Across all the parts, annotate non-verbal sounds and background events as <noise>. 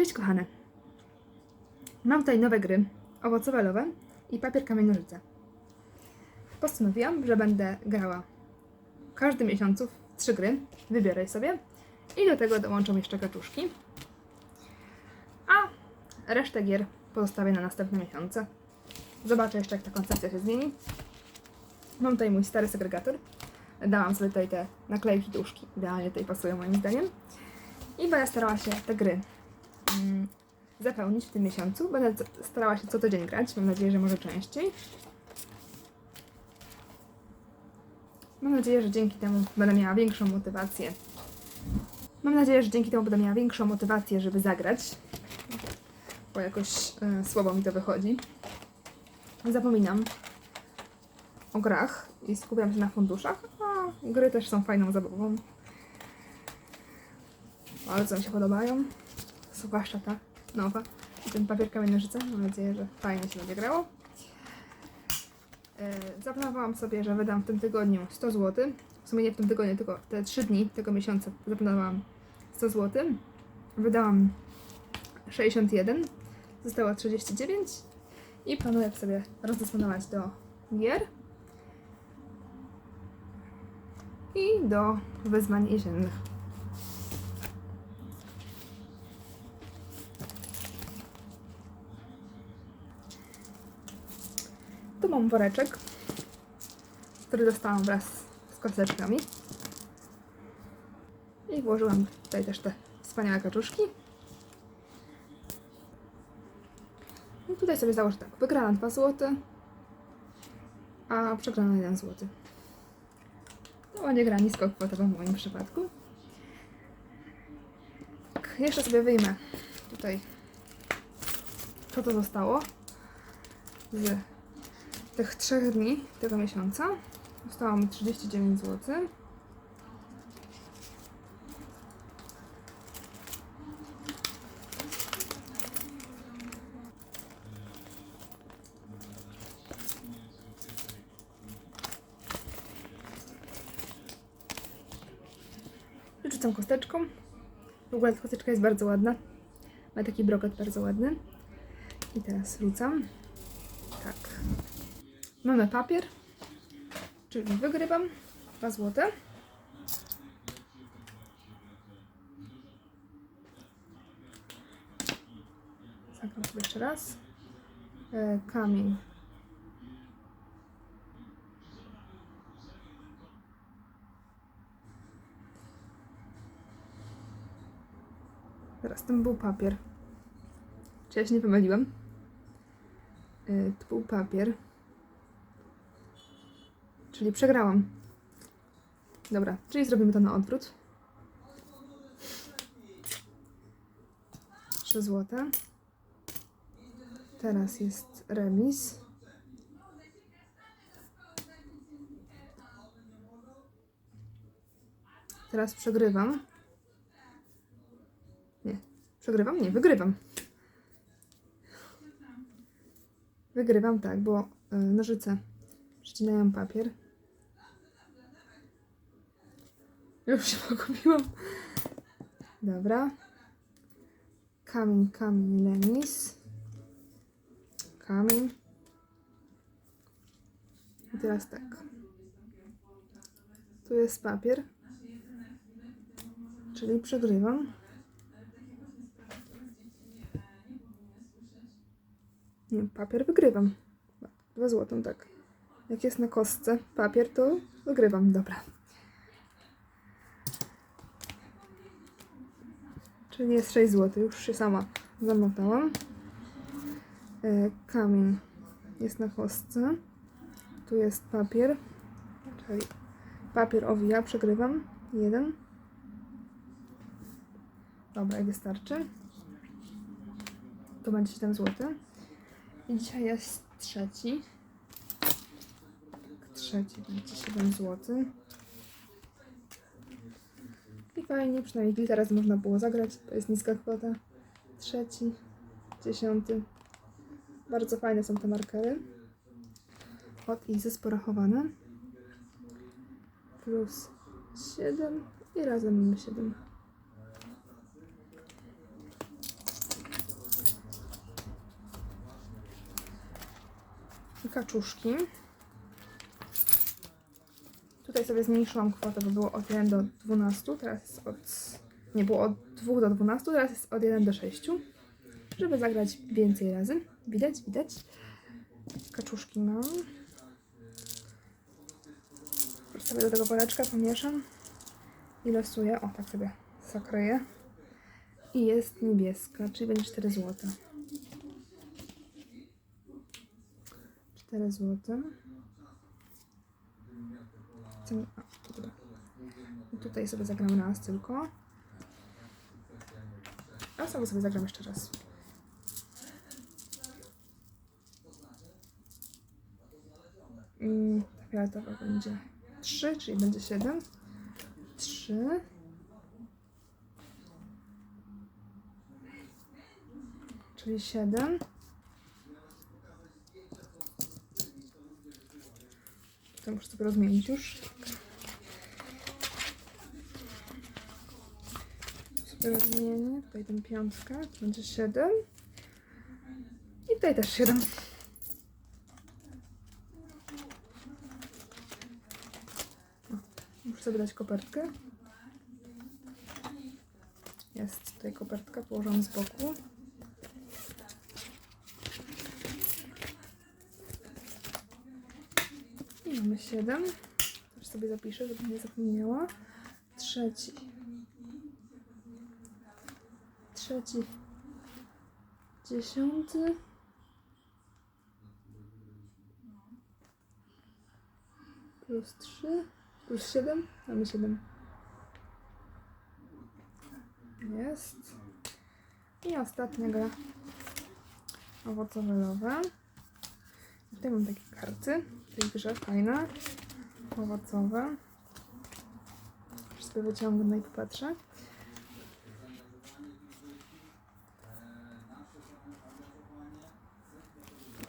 Cześć kochane. Mam tutaj nowe gry, owocowe lowe i papier, kamień, nożyce. Postanowiłam, że będę grała w każdym miesiącu w trzy gry. Wybiorę je sobie i do tego dołączą jeszcze kaczuszki. A resztę gier pozostawię na następne miesiące. Zobaczę jeszcze, jak ta koncepcja się zmieni. Mam tutaj mój stary segregator. Dałam sobie tutaj te naklejki duszki. Idealnie tutaj pasują moim zdaniem. I będę starała się te gry zapełnić w tym miesiącu. Będę starała się co tydzień grać. Mam nadzieję, że może częściej. Mam nadzieję, że dzięki temu będę miała większą motywację. Mam nadzieję, że dzięki temu będę miała większą motywację, żeby zagrać. Bo jakoś y, słabo mi to wychodzi. Zapominam o grach i skupiam się na funduszach, a gry też są fajną zabawą. Bardzo mi się podobają. Zwłaszcza ta nowa. I ten papier kamień nożyce. Mam nadzieję, że fajnie się będzie grało. E, Zaplanowałam sobie, że wydam w tym tygodniu 100 zł. W sumie nie w tym tygodniu, tylko te 3 dni tego miesiąca zaplanowałam 100 zł. Wydałam 61. Zostało 39. I planuję sobie rozdysponować do gier i do wyzwań jesiennych. Mam woreczek, który dostałam wraz z kosteczkami. I włożyłam tutaj też te wspaniałe kaczuszki. I tutaj sobie założę tak. Wygrałam 2 zł, a przegrana 1 zł. To ładnie gra niskokwotowa w moim przypadku. Tak, jeszcze sobie wyjmę tutaj co to zostało z tych trzech dni tego miesiąca. Zostało mi 39 zł. Rzucam kosteczką. W ogóle ta kosteczka jest bardzo ładna. Ma taki brokat bardzo ładny. I teraz rzucam. Mamy papier, czyli wygrywam 2 złote. Zagram sobie jeszcze raz. E, kamień. Teraz tym był papier. Czy ja się nie pomyliłam? Yy, to był papier. Czyli przegrałam. Dobra, czyli zrobimy to na odwrót. 3 złote. Teraz jest remis. Teraz przegrywam. Nie, przegrywam? Nie, wygrywam. Wygrywam, tak, bo y, nożyce przycinają papier. Już się pogubiłam. Dobra. Kamień, kamień, lemis. Kamień. I teraz tak. Tu jest papier. Czyli przegrywam. Nie, papier wygrywam. Dwa złotą, tak. Jak jest na kostce papier, to wygrywam. Dobra. Czyli jest 6 zł. Już się sama zamotałam. E, kamień jest na kostce. Tu jest papier. Czyli papier owija. Przegrywam. Jeden. Dobra, i wystarczy. To będzie 7 zł. I dzisiaj jest trzeci. Trzeci będzie 7 zł fajnie, przynajmniej kilka razy można było zagrać, to jest niska kwota. Trzeci, dziesiąty. Bardzo fajne są te markery. Od i ze porachowane. Plus 7 i razem mamy 7. Kaczuszki. Tutaj sobie zmniejszyłam kwotę, bo było od 1 do 12, teraz jest od... Nie, było od 2 do 12, teraz jest od 1 do 6. Żeby zagrać więcej razy. Widać, widać. Kaczuszki mam. Już sobie do tego woreczka pomieszam i losuję. O, tak sobie zakryję. I jest niebieska, czyli będzie 4 zł. 4 zł. Chcę- a, dobra. Tutaj sobie zagram raz tylko. A sobie sobie zagram jeszcze raz. I ta fioletowa będzie 3, czyli będzie 7. 3. Czyli 7. To muszę sobie rozmienić już. Rozmienię. Tutaj tę piątkę. To będzie 7. I tutaj też 7. Muszę sobie dać kopertkę. Jest tutaj kopertka położona z boku. I mamy 7. Też sobie zapiszę, żeby nie zapomniała. Trzeci. Trzeci. Dziesiąty. Plus 3. Plus 7. Mamy 7. Jest. I ostatnia gra. Owocowe-lowe. Tutaj mam takie karty w tej grze, fajne, owocowe. Sobie wyciągnę i popatrzę.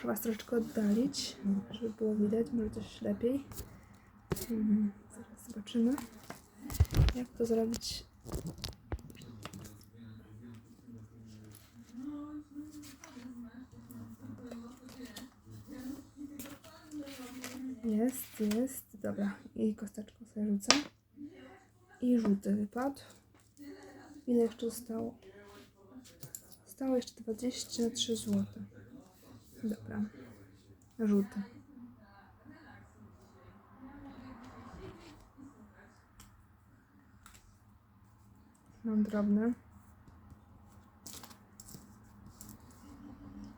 Muszę Was troszeczkę oddalić, żeby było widać, może coś lepiej. Mhm, Zaraz zobaczymy, jak to zrobić. Jest, jest. Dobra. I kosteczką sobie rzucę. I żółty wypadł. Ile jeszcze zostało? Zostało jeszcze 23 zł. Dobra. Żółty. Mam drobny.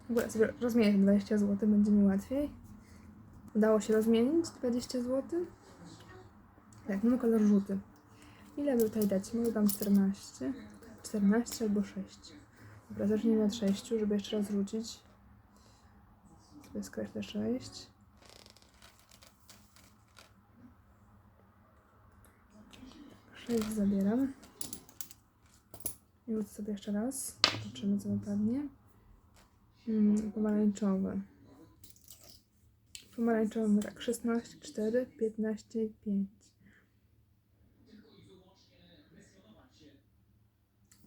W ogóle sobie rozmienię te 20 zł, będzie mi łatwiej. Udało się rozmienić 20 zł. Tak, mamy kolor żółty. Ile by tutaj dać? Może dam 14. 14 albo 6. Dobra, zacznijmy od 6, żeby jeszcze raz rzucić. Sobie skreślę 6. Sześć zabieram. I rzucę sobie jeszcze raz. Zobaczymy, co wypadnie. Hmm, pomarańczowy. Pomarańczowy tak 16, 4, 15 i 5.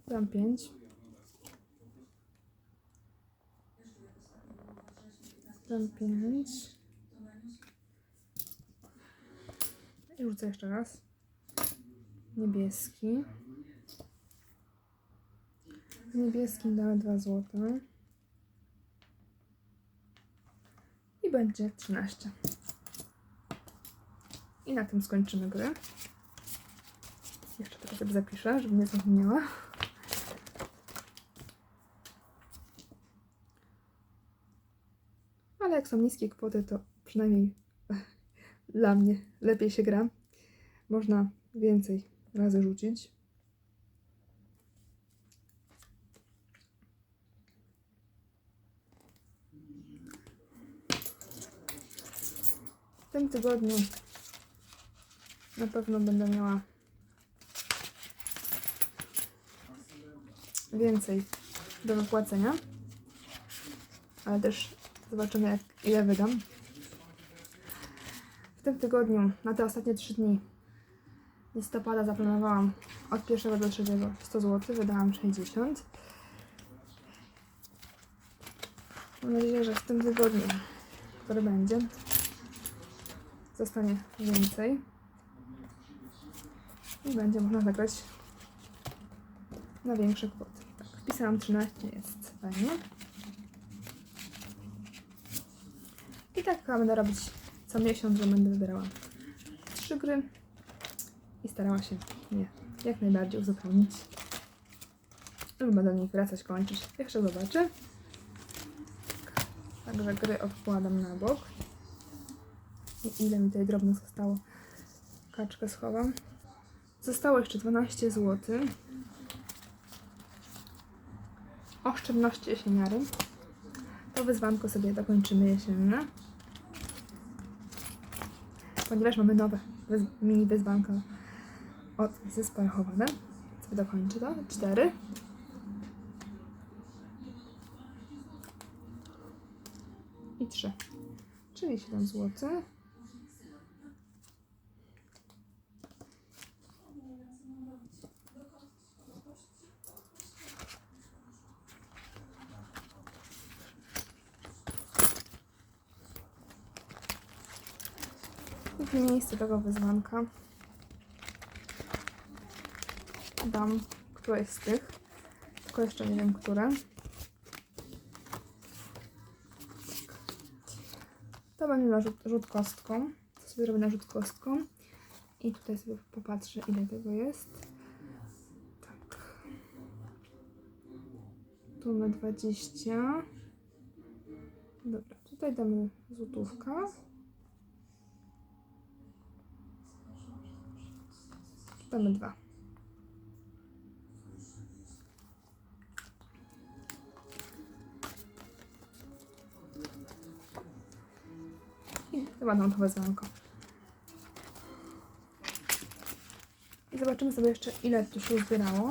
Dam 5. Dam 5. I rzucę jeszcze raz. Niebieski. W niebieskim damy 2 złote. I będzie 13. I na tym skończymy grę. Jeszcze sobie zapiszę, żeby nie zapomniała. Jak są niskie kwoty, to przynajmniej <laughs> dla mnie lepiej się gra. Można więcej razy rzucić. W tym tygodniu na pewno będę miała więcej do wypłacenia. Ale też zobaczymy, jak, ile wydam. W tym tygodniu, na te ostatnie 3 dni listopada zaplanowałam od 1 do 3 100 zł, wydałam 60. Mam nadzieję, że w tym tygodniu który będzie, zostanie więcej i będzie można zagrać na większe kwoty. Tak, wpisałam 13, jest fajnie. I tak chyba będę robić co miesiąc, że będę wybierała trzy gry i starała się je jak najbardziej uzupełnić. Lub będę do nich wracać, kończyć. Jeszcze zobaczę. Także gry odkładam na bok. I ile mi tutaj drobnych zostało? Kaczkę schowam. Zostało jeszcze 12 zł. Oszczędności jesieniary. To wyzwanko sobie dokończymy jesienne. Ponieważ mamy nowe wyz- mini wyzwanka od zesparochowane. Sobie dokończę to. 4. I 3. Czyli 7 zł. W miejsce tego wyzwanka dam któreś z tych, tylko jeszcze nie wiem które. To będzie na rzut, rzut kostką. To sobie robię na rzut kostką. I tutaj sobie popatrzę, ile tego jest. Tak. Tu mamy 20. Dobra, tutaj damy złotówkę. Damy dwa. I chyba dam to wezwanko. I zobaczymy sobie jeszcze, ile tu się uzbierało.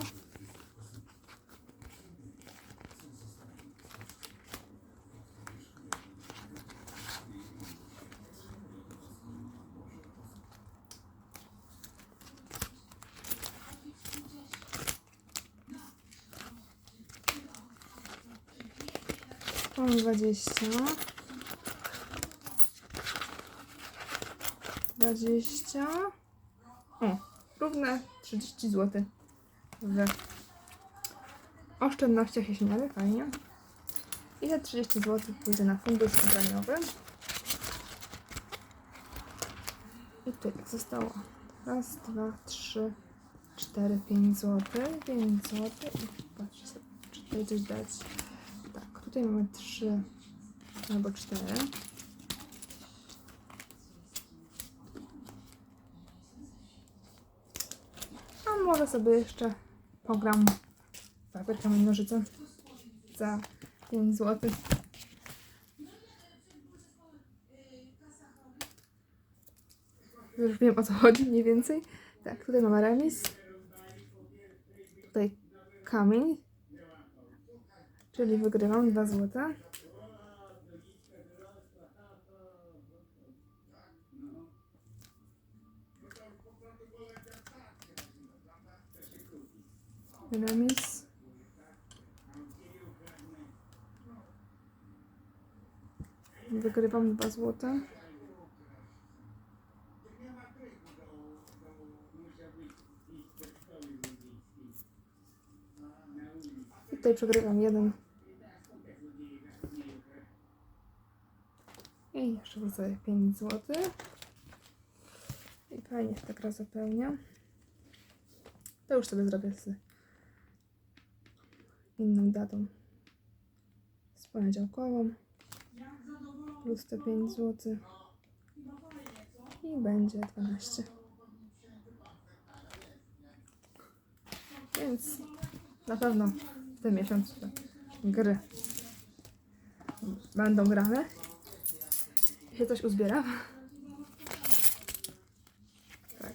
20. 20. O, równe 30 zł w oszczędnościach jesienianych, fajnie. I te 30 zł pójdzie na fundusz ubraniowy. I tak zostało. Raz, dwa, trzy, cztery, pięć zł. 5 zł. I patrzę sobie, czy tutaj coś dać. Tutaj mamy 3 albo 4. A może sobie jeszcze pogram w papier, kamień, nożyce za 5 zł. Już wiem o co chodzi mniej więcej. Tak, tutaj mamy remis. Tutaj kamień, czyli wygrywam 2 złote. Remis. Wygrywam 2 złote. Tutaj przegrywam jeden. I jeszcze wrzucę 5 zł. I fajnie się tak raz zapełnia. To już sobie zrobię z inną datą. Z poniedziałkową. Plus te 5 zł. I będzie 12. Więc na pewno w tym miesiącu te gry będą grane. Się coś uzbiera. Tak.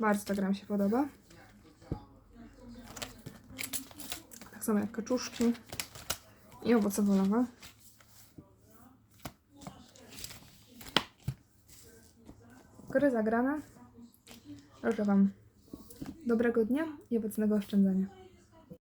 Bardzo ta gra mi się podoba. Tak samo jak kaczuszki i owoce polowe. Gry zagrane. Życzę Wam dobrego dnia i obecnego oszczędzania.